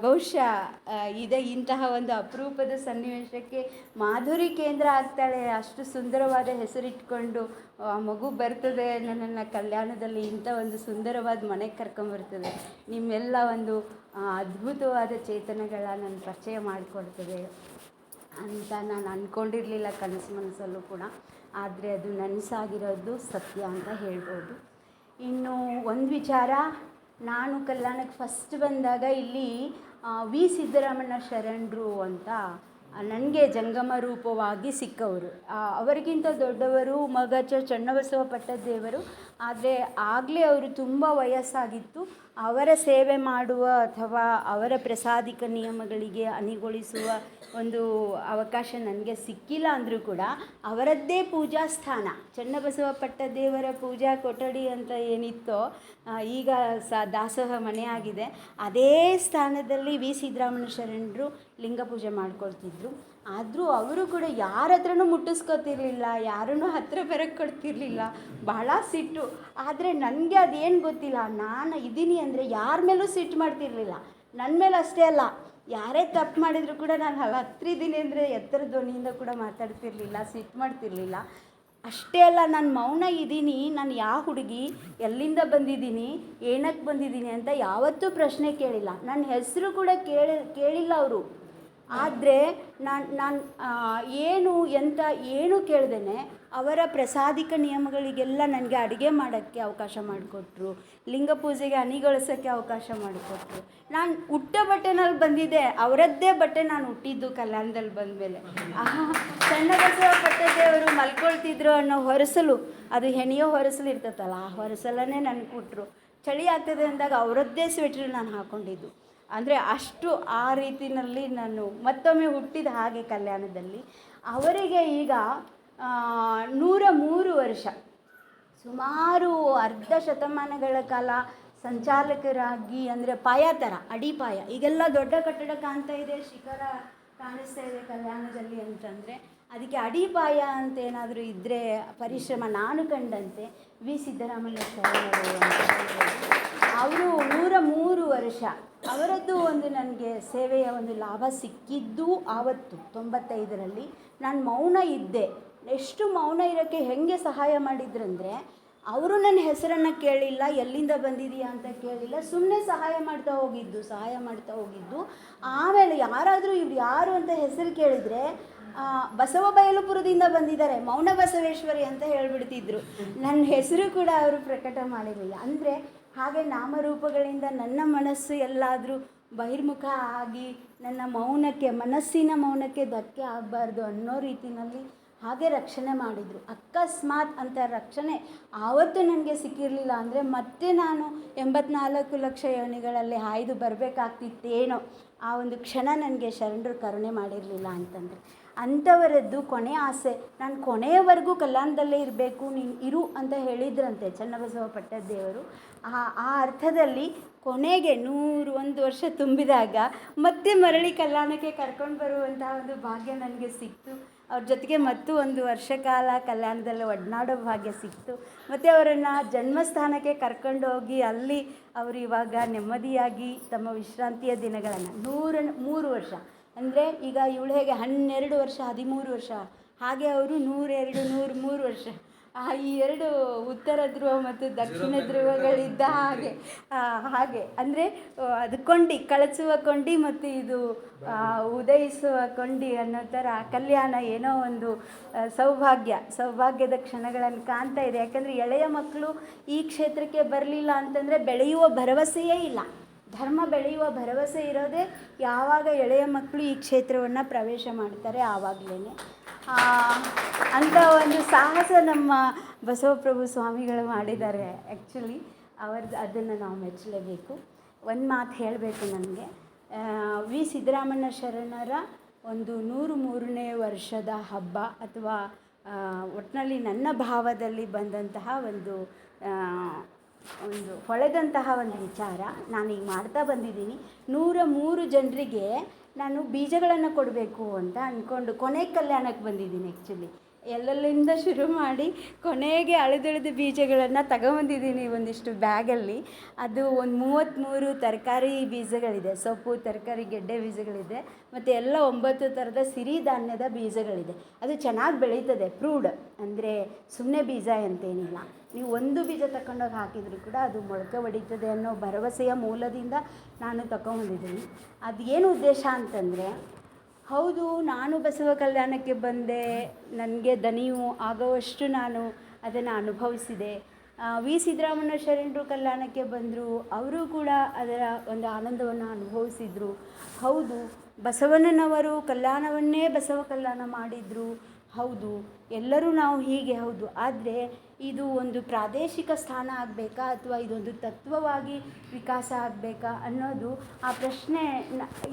ಬಹುಶಃ ಇದೆ ಇಂತಹ ಒಂದು ಅಪರೂಪದ ಸನ್ನಿವೇಶಕ್ಕೆ ಮಾಧುರಿ ಕೇಂದ್ರ ಆಗ್ತಾಳೆ. ಅಷ್ಟು ಸುಂದರವಾದ ಹೆಸರಿಟ್ಕೊಂಡು, ಆ, ಮಗು ಬರ್ತದೆ ನನ್ನ ಕಲ್ಯಾಣದಲ್ಲಿ, ಇಂಥ ಒಂದು ಸುಂದರವಾದ ಮನೆಗೆ ಕರ್ಕೊಂಬರ್ತದೆ ನಿಮ್ಮೆಲ್ಲ ಒಂದು ಅದ್ಭುತವಾದ ಚೇತನಗಳ ನಾನು ಪರಿಚಯ ಮಾಡಿಕೊಡ್ತದೆ ಅಂತ ನಾನು ಅಂದ್ಕೊಂಡಿರಲಿಲ್ಲ ಕನಸು ಮನಸ್ಸಲ್ಲೂ ಕೂಡ. ಆದರೆ ಅದು ನನಸಾಗಿರೋದು ಸತ್ಯ ಅಂತ ಹೇಳ್ಬೋದು. ಇನ್ನು ಒಂದು ವಿಚಾರ ನಾನು ಕಲ್ಯಾಣಕ್ಕೆ ಫಸ್ಟ್ ಬಂದಾಗ ಇಲ್ಲಿ ವಿ ಸಿದ್ದರಾಮಣ್ಣ ಶರಣರು ಅಂತ ನನಗೆ ಜಂಗಮ ರೂಪವಾಗಿ ಸಿಕ್ಕವರು. ಅವರಿಗಿಂತ ದೊಡ್ಡವರು ಮಗಚ ಚನ್ನಬಸವ ಪಟ್ಟದೇವರು. ಆದರೆ ಆಗಲೇ ಅವರು ತುಂಬ ವಯಸ್ಸಾಗಿತ್ತು. ಅವರ ಸೇವೆ ಮಾಡುವ ಅಥವಾ ಅವರ ಪ್ರಸಾದಿಕ ನಿಯಮಗಳಿಗೆ ಅನಿಗೊಳಿಸುವ ಒಂದು ಅವಕಾಶ ನನಗೆ ಸಿಕ್ಕಿಲ್ಲ ಅಂದರೂ ಕೂಡ ಅವರದ್ದೇ ಪೂಜಾ ಸ್ಥಾನ. ಚನ್ನಬಸವ ಪಟ್ಟದೇವರ ಪೂಜಾ ಕೊಠಡಿ ಅಂತ ಏನಿತ್ತೋ ಈಗ ಸ, ದಾಸೋಹ ಮನೆಯಾಗಿದೆ ಅದೇ ಸ್ಥಾನದಲ್ಲಿ ವಿ. ಸಿದ್ದರಾಮಣ್ಣ ಶರಣರು ಲಿಂಗ ಪೂಜೆ ಮಾಡ್ಕೊಳ್ತಿದ್ರು. ಆದರೂ ಅವರು ಕೂಡ ಯಾರ ಹತ್ರನೂ ಮುಟ್ಟಿಸ್ಕೊತಿರ್ಲಿಲ್ಲ, ಯಾರನ್ನೂ ಹತ್ರ ಬರೋಕ್ಕೆ ಕೊಡ್ತಿರ್ಲಿಲ್ಲ ಬಹಳ ಸಿಟ್ಟು. ಆದರೆ ನನಗೆ ಅದೇನು ಗೊತ್ತಿಲ್ಲ. ನಾನು ಇದ್ದೀನಿ ಅಂದರೆ ಯಾರ ಮೇಲೂ ಸಿಟ್ಟು ಮಾಡ್ತಿರ್ಲಿಲ್ಲ. ನನ್ನ ಮೇಲೆ ಅಷ್ಟೇ ಅಲ್ಲ. ಯಾರೇ ತಪ್ಪು ಮಾಡಿದರೂ ಕೂಡ ನಾನು ಅಲ್ಲಿ ಹತ್ರ ಇದ್ದೀನಿ ಅಂದರೆ ಎತ್ತರ ಧ್ವನಿಯಿಂದ ಕೂಡ ಮಾತಾಡ್ತಿರ್ಲಿಲ್ಲ, ಸಿಟ್ಟು ಮಾಡ್ತಿರ್ಲಿಲ್ಲ. ಅಷ್ಟೇ ಅಲ್ಲ, ನಾನು ಮೌನ ಇದ್ದೀನಿ ನಾನು ಯಾವ ಹುಡುಗಿ, ಎಲ್ಲಿಂದ ಬಂದಿದ್ದೀನಿ ಏನಕ್ಕೆ ಬಂದಿದ್ದೀನಿ ಅಂತ ಯಾವತ್ತೂ ಪ್ರಶ್ನೆ ಕೇಳಿಲ್ಲ. ನನ್ನ ಹೆಸರು ಕೂಡ ಕೇಳಿ, ಕೇಳಿಲ್ಲ ಅವರು. ಆದರೆ ನಾನು ನಾನು ಏನು ಎಂತ ಏನು ಕೇಳ್ದೇನೆ, ಅವರ ಪ್ರಸಾದಿಕ ನಿಯಮಗಳಿಗೆಲ್ಲ ನನಗೆ ಅಡುಗೆ ಮಾಡೋಕ್ಕೆ ಅವಕಾಶ ಮಾಡಿಕೊಟ್ರು. ಲಿಂಗ ಪೂಜೆಗೆ ಅಣಿಗೊಳಿಸೋಕ್ಕೆ ಅವಕಾಶ ಮಾಡಿಕೊಟ್ರು. ನಾನು ಹುಟ್ಟ ಬಟ್ಟೆನಲ್ಲಿ ಬಂದಿದ್ದೆ, ಅವರದ್ದೇ ಬಟ್ಟೆ ನಾನು ಹುಟ್ಟಿದ್ದು ಕಲ್ಯಾಣದಲ್ಲಿ ಬಂದಮೇಲೆ. ಸಣ್ಣ ಬಸವ ಪಟ್ಟದೇವರು ಮಲ್ಕೊಳ್ತಿದ್ರು ಅನ್ನೋ ಹೊರಸಲು, ಅದು ಹೆಣೆಯೋ ಹೊರಸಲು ಇರ್ತೈತಲ್ಲ ಆ ಹೊರಸಲನ್ನೇ ನನಗೆ ಕೊಟ್ಟರು ಚಳಿ ಆಗ್ತದೆ ಅಂದಾಗ ಅವರದ್ದೇ ಸ್ವೆಟ್ರ್ ನಾನು ಹಾಕ್ಕೊಂಡಿದ್ದು ಅಂದರೆ ಅಷ್ಟು ಆ ರೀತಿಯಲ್ಲಿ ನಾನು ಮತ್ತೊಮ್ಮೆ ಹುಟ್ಟಿದ ಹಾಗೆ ಕಲ್ಯಾಣದಲ್ಲಿ. ಅವರಿಗೆ ಈಗ ನೂರ ಮೂರು ವರ್ಷ. ಸುಮಾರು ಅರ್ಧ ಶತಮಾನಗಳ ಕಾಲ ಸಂಚಾಲಕರಾಗಿ ಅಂದರೆ ಪಾಯ ಥರ ಅಡಿಪಾಯ. ಈಗೆಲ್ಲ ದೊಡ್ಡ ಕಟ್ಟಡ ಕಾಣ್ತಾ ಇದೆ, ಶಿಖರ ಕಾಣಿಸ್ತಾ ಇದೆ ಕಲ್ಯಾಣದಲ್ಲಿ ಅಂತಂದರೆ. ಅದಕ್ಕೆ ಅಡಿಪಾಯ ಅಂತ ಏನಾದರೂ ಇದ್ದರೆ ಪರಿಶ್ರಮ ನಾನು ಕಂಡಂತೆ ವಿ. ಸಿದ್ದರಾಮಯ್ಯ ಶರಣರು ಅವರು ನೂರ ಮೂರು ವರ್ಷ. ಅವರದ್ದು ಒಂದು ನನಗೆ ಸೇವೆಯ ಒಂದು ಲಾಭ ಸಿಕ್ಕಿದ್ದು ಆವತ್ತು ತೊಂಬತ್ತೈದರಲ್ಲಿ. ನಾನು ಮೌನ ಇದ್ದೆ. ಎಷ್ಟು ಮೌನ ಇರೋಕ್ಕೆ ಹೆಂಗೆ ಸಹಾಯ ಮಾಡಿದ್ರಂದರೆ ಅವರು ನನ್ನ ಹೆಸರನ್ನು ಕೇಳಿಲ್ಲ, ಎಲ್ಲಿಂದ ಬಂದಿದೆಯಾ ಅಂತ ಕೇಳಿಲ್ಲ. ಸುಮ್ಮನೆ ಸಹಾಯ ಮಾಡ್ತಾ ಹೋಗಿದ್ದು, ಸಹಾಯ ಮಾಡ್ತಾ ಹೋಗಿದ್ದು. ಆಮೇಲೆ ಯಾರಾದರೂ ಇವ್ರು ಯಾರು ಅಂತ ಹೆಸರು ಕೇಳಿದರೆ ಬಸವ ಬಯಲುಪುರದಿಂದ ಬಂದಿದ್ದಾರೆ, ಮೌನ ಬಸವೇಶ್ವರಿ ಅಂತ ಹೇಳಿಬಿಡ್ತಿದ್ರು. ನನ್ನ ಹೆಸರು ಕೂಡ ಅವರು ಪ್ರಕಟ ಮಾಡಿರಲಿಲ್ಲ. ಅಂದರೆ ಹಾಗೆ ನಾಮರೂಪಗಳಿಂದ ನನ್ನ ಮನಸ್ಸು ಎಲ್ಲಾದರೂ ಬಹಿರ್ಮುಖ ಆಗಿ ನನ್ನ ಮೌನಕ್ಕೆ, ಮನಸ್ಸಿನ ಮೌನಕ್ಕೆ ಧಕ್ಕೆ ಆಗಬಾರ್ದು ಅನ್ನೋ ರೀತಿಯಲ್ಲಿ ಹಾಗೆ ರಕ್ಷಣೆ ಮಾಡಿದರು. ಅಕಸ್ಮಾತ್ ಅಂತ ರಕ್ಷಣೆ ಆವತ್ತು ನನಗೆ ಸಿಕ್ಕಿರಲಿಲ್ಲ ಅಂದರೆ ಮತ್ತೆ ನಾನು ಎಂಬತ್ನಾಲ್ಕು ಲಕ್ಷ ಯೋನಿಗಳಲ್ಲಿ ಹಾಯ್ದು ಬರಬೇಕಾಗ್ತಿತ್ತೇನೋ. ಆ ಒಂದು ಕ್ಷಣ ನನಗೆ ಶರಣರು ಕರುಣೆ ಮಾಡಿರಲಿಲ್ಲ ಅಂತಂದರೆ. ಅಂಥವರದ್ದು ಕೊನೆ ಆಸೆ. ನಾನು ಕೊನೆಯವರೆಗೂ ಕಲ್ಯಾಣದಲ್ಲೇ ಇರಬೇಕು, ನೀನು ಇರು ಅಂತ ಹೇಳಿದ್ರಂತೆ ಚನ್ನಬಸವ ಪಟ್ಟದೇವರು ಆ ಆ ಅರ್ಥದಲ್ಲಿ ಕೊನೆಗೆ ನೂರು ಒಂದು ವರ್ಷ ತುಂಬಿದಾಗ ಮತ್ತೆ ಮರಳಿ ಕಲ್ಯಾಣಕ್ಕೆ ಕರ್ಕೊಂಡು ಬರುವಂತಹ ಒಂದು ಭಾಗ್ಯ ನನಗೆ ಸಿಕ್ತು. ಅವ್ರ ಜೊತೆಗೆ ಮತ್ತು ಒಂದು ವರ್ಷ ಕಾಲ ಕಲ್ಯಾಣದಲ್ಲಿ ಒಡನಾಡೋ ಭಾಗ್ಯ ಸಿಕ್ತು. ಮತ್ತು ಅವರನ್ನು ಜನ್ಮಸ್ಥಾನಕ್ಕೆ ಕರ್ಕೊಂಡು ಹೋಗಿ ಅಲ್ಲಿ ಅವರು ಇವಾಗ ನೆಮ್ಮದಿಯಾಗಿ ತಮ್ಮ ವಿಶ್ರಾಂತಿಯ ದಿನಗಳನ್ನು ನೂರ ಮೂರು ವರ್ಷ ಅಂದರೆ ಈಗ ಇವಳು ಹೇಗೆ ಹನ್ನೆರಡು ವರ್ಷ ಹದಿಮೂರು ವರ್ಷ ಹಾಗೆ ಅವರು ನೂರೆರಡು ನೂರು ಮೂರು ವರ್ಷ. ಆ ಈ ಎರಡು ಉತ್ತರ ಧ್ರುವ ಮತ್ತು ದಕ್ಷಿಣ ಧ್ರುವಗಳಿದ್ದ ಹಾಗೆ ಹಾಗೆ. ಅಂದರೆ ಅದು ಕೊಂಡಿ ಕಳಚುವ ಕೊಂಡಿ ಮತ್ತು ಇದು ಉದಯಿಸುವ ಕೊಂಡಿ ಅನ್ನೋ ಥರ ಕಲ್ಯಾಣ ಏನೋ ಒಂದು ಸೌಭಾಗ್ಯ ಸೌಭಾಗ್ಯದ ಕ್ಷಣಗಳನ್ನು ಕಾಣ್ತಾ ಇದೆ. ಯಾಕಂದರೆ ಎಳೆಯ ಮಕ್ಕಳು ಈ ಕ್ಷೇತ್ರಕ್ಕೆ ಬರಲಿಲ್ಲ ಅಂತಂದರೆ ಬೆಳೆಯುವ ಭರವಸೆಯೇ ಇಲ್ಲ. ಧರ್ಮ ಬೆಳೆಯುವ ಭರವಸೆ ಇರೋದೇ ಯಾವಾಗ ಎಳೆಯ ಮಕ್ಕಳು ಈ ಕ್ಷೇತ್ರವನ್ನು ಪ್ರವೇಶ ಮಾಡ್ತಾರೆ ಆವಾಗಲೇ ಅಂಥ ಒಂದು ಸಾಹಸ ನಮ್ಮ ಬಸವಪ್ರಭು ಸ್ವಾಮಿಗಳು ಮಾಡಿದ್ದಾರೆ ಆ್ಯಕ್ಚುಲಿ ಅವ್ರದ್ದು ಅದನ್ನು ನಾವು ಮೆಚ್ಚಲೇಬೇಕು. ಒಂದು ಮಾತು ಹೇಳಬೇಕು ನನಗೆ. ವಿ ಸಿದ್ದರಾಮಣ್ಣ ಶರಣರ ಒಂದು ನೂರು ಮೂರನೇ ವರ್ಷದ ಹಬ್ಬ ಅಥವಾ ಒಟ್ಟಿನಲ್ಲಿ ನನ್ನ ಭಾವದಲ್ಲಿ ಬಂದಂತಹ ಒಂದು ಒಂದು ಹೊಳೆದಂತಹ ಒಂದು ವಿಚಾರ ಈಗ ಮಾಡ್ತಾ ಬಂದಿದ್ದೀನಿ. ನೂರ ಮೂರು ಜನರಿಗೆ ನಾನು ಬೀಜಗಳನ್ನು ಕೊಡಬೇಕು ಅಂತ ಅಂದ್ಕೊಂಡು ಕೊನೆ ಕಲ್ಯಾಣಕ್ಕೆ ಬಂದಿದ್ದೀನಿ ಆ್ಯಕ್ಚುಲಿ ಎಲ್ಲೆಲ್ಲಿಂದ ಶುರು ಮಾಡಿ ಕೊನೆಗೆ ಅಳಿದುಳಿದ ಬೀಜಗಳನ್ನು ತಗೊಂಬಂದಿದ್ದೀನಿ ಒಂದಿಷ್ಟು ಬ್ಯಾಗಲ್ಲಿ. ಅದು ಒಂದು ಮೂವತ್ತ್ಮೂರು ತರಕಾರಿ ಬೀಜಗಳಿದೆ. ಸೊಪ್ಪು, ತರಕಾರಿ, ಗೆಡ್ಡೆ ಬೀಜಗಳಿದೆ. ಮತ್ತು ಎಲ್ಲ ಒಂಬತ್ತು ಥರದ ಸಿರಿಧಾನ್ಯದ ಬೀಜಗಳಿದೆ. ಅದು ಚೆನ್ನಾಗಿ ಬೆಳೀತದೆ. ಪ್ರೂಡ್ ಅಂದರೆ ಸುಮ್ಮನೆ ಬೀಜ ಅಂತೇನಿಲ್ಲ. ನೀವು ಒಂದು ಬೀಜ ತಗೊಂಡೋಗಿ ಹಾಕಿದರೂ ಕೂಡ ಅದು ಮೊಳಕೆ ಹೊಡಿತದೆ ಅನ್ನೋ ಭರವಸೆಯ ಮೂಲದಿಂದ ನಾನು ತಗೊಂಬಂದಿದ್ದೀನಿ ಅದು ಉದ್ದೇಶ ಅಂತಂದರೆ ಹೌದು, ನಾನು ಬಸವ ಕಲ್ಯಾಣಕ್ಕೆ ಬಂದೆ. ನನಗೆ ದನಿಯು ಆಗುವಷ್ಟು ನಾನು ಅದನ್ನು ಅನುಭವಿಸಿದೆ. ವಿ. ಸಿದ್ದರಾಮಣ್ಣ ಶರಣರು ಕಲ್ಯಾಣಕ್ಕೆ ಬಂದರು. ಅವರು ಕೂಡ ಅದರ ಒಂದು ಆನಂದವನ್ನು ಅನುಭವಿಸಿದರು. ಹೌದು, ಬಸವಣ್ಣನವರು ಕಲ್ಯಾಣವನ್ನೇ ಬಸವ ಕಲ್ಯಾಣ ಮಾಡಿದರು. ಹೌದು, ಎಲ್ಲರೂ ನಾವು ಹೀಗೆ, ಹೌದು. ಆದರೆ ಇದು ಒಂದು ಪ್ರಾದೇಶಿಕ ಸ್ಥಾನ ಆಗಬೇಕಾ ಅಥವಾ ಇದೊಂದು ತತ್ವವಾಗಿ ವಿಕಾಸ ಆಗಬೇಕಾ ಅನ್ನೋದು ಆ ಪ್ರಶ್ನೆ